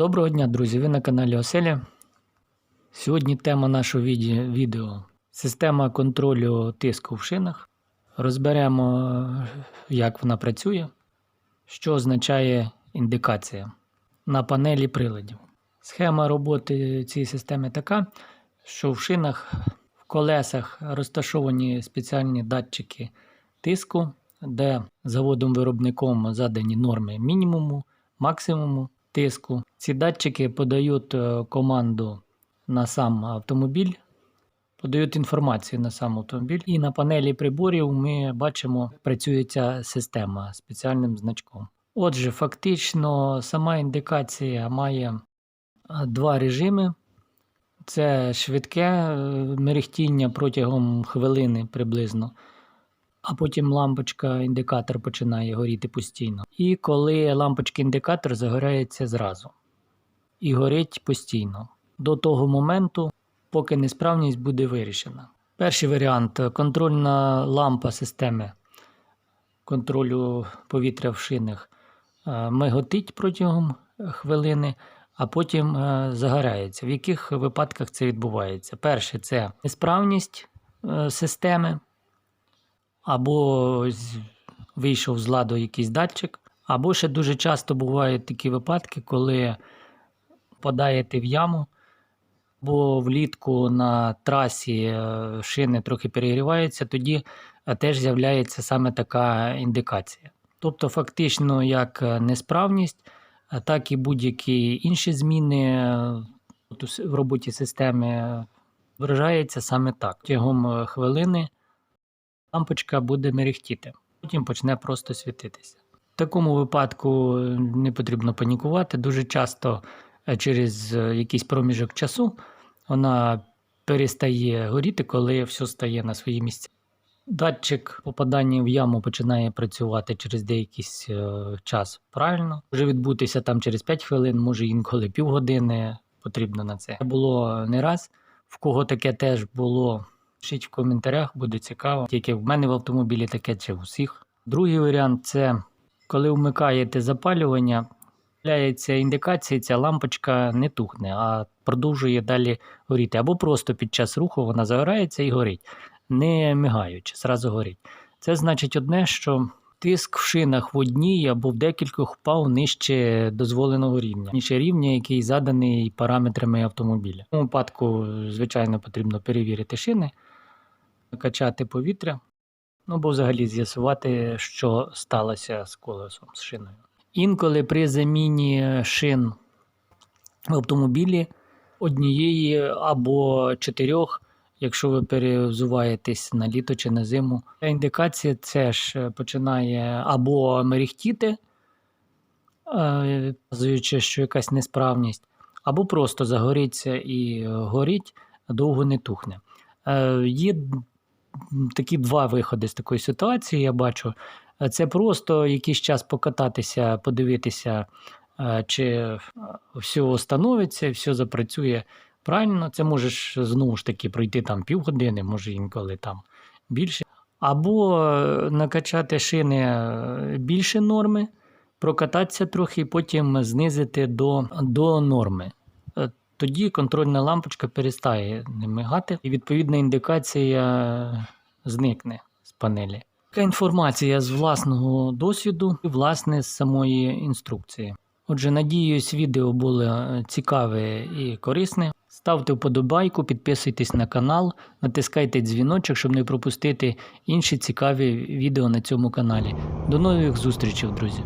Доброго дня, друзі! Ви на каналі Оселя. Сьогодні тема нашого відео система контролю тиску в шинах. Розберемо, як вона працює, що означає індикація на панелі приладів. Схема роботи цієї системи така, що в шинах, в колесах розташовані спеціальні датчики тиску, де заводом-виробником задані норми мінімуму, максимуму тиску. Ці датчики подають е, команду на сам автомобіль, подають інформацію на сам автомобіль. І на панелі приборів ми бачимо, працює ця система спеціальним значком. Отже, фактично, сама індикація має е, два режими. Це швидке е, мерехтіння протягом хвилини приблизно, а потім лампочка індикатор починає горіти постійно. І коли лампочка індикатор загорається зразу і горить постійно до того моменту, поки несправність буде вирішена. Перший варіант контрольна лампа системи контролю повітря в шинах е, миготить протягом хвилини, а потім е, загорається. В яких випадках це відбувається? Перше це несправність е, системи, або вийшов з ладу якийсь датчик, або ще дуже часто бувають такі випадки, коли подаєте в яму, бо влітку на трасі е, шини трохи перегріваються, тоді е, теж з'являється саме така індикація. Тобто, фактично, як е, несправність, так і будь-які інші зміни в роботі системи виражається саме так. Тягом хвилини лампочка буде мерехтіти, потім почне просто світитися. В такому випадку не потрібно панікувати. Дуже часто е, через е, якийсь проміжок часу вона перестає горіти, коли все стає на свої місця. Датчик попадання в яму починає працювати через деякий е, час правильно. Може відбутися там через 5 хвилин, може інколи півгодини потрібно на. Це було не раз. В кого таке теж було, пишіть в коментарях, буде цікаво. Тільки в мене в автомобілі таке чи в усіх. Другий варіант це коли вмикаєте запалювання, з'являється індикація, ця лампочка не тухне, а продовжує далі горіти. Або просто під час руху вона загорається і горить, не мигаючи, зразу горить. Це значить одне, що тиск в шинах в одній або в декількох впав нижче дозволеного рівня, нижче рівня, який заданий параметрами автомобіля. Цьому випадку, звичайно, потрібно перевірити шини, качати повітря, ну або взагалі з'ясувати, що сталося з колесом, з шиною. Інколи при заміні шин в автомобілі однієї або чотирьох, якщо ви перевзуваєтесь на літо чи на зиму, ця індикація це ж починає або мерехтіти, е, показуючи, що якась несправність, або просто загориться і горить, довго не тухне. Е, Є такі два виходи з такої ситуації, я бачу. Е, Це просто якийсь час покататися, подивитися, е, чи е, все встановиться, все запрацює правильно. Це можеш знову ж таки пройти там півгодини, може інколи там більше. Або накачати шини більше норми, прокататися трохи і потім знизити до, до норми. Тоді контрольна лампочка перестає мигати, і відповідна індикація зникне з панелі. Така інформація з власного досвіду і власне з самої інструкції. Отже, надіюсь, відео було цікаве і корисне. Ставте вподобайку, підписуйтесь на канал, натискайте дзвіночок, щоб не пропустити інші цікаві відео на цьому каналі. До нових зустрічей, друзі!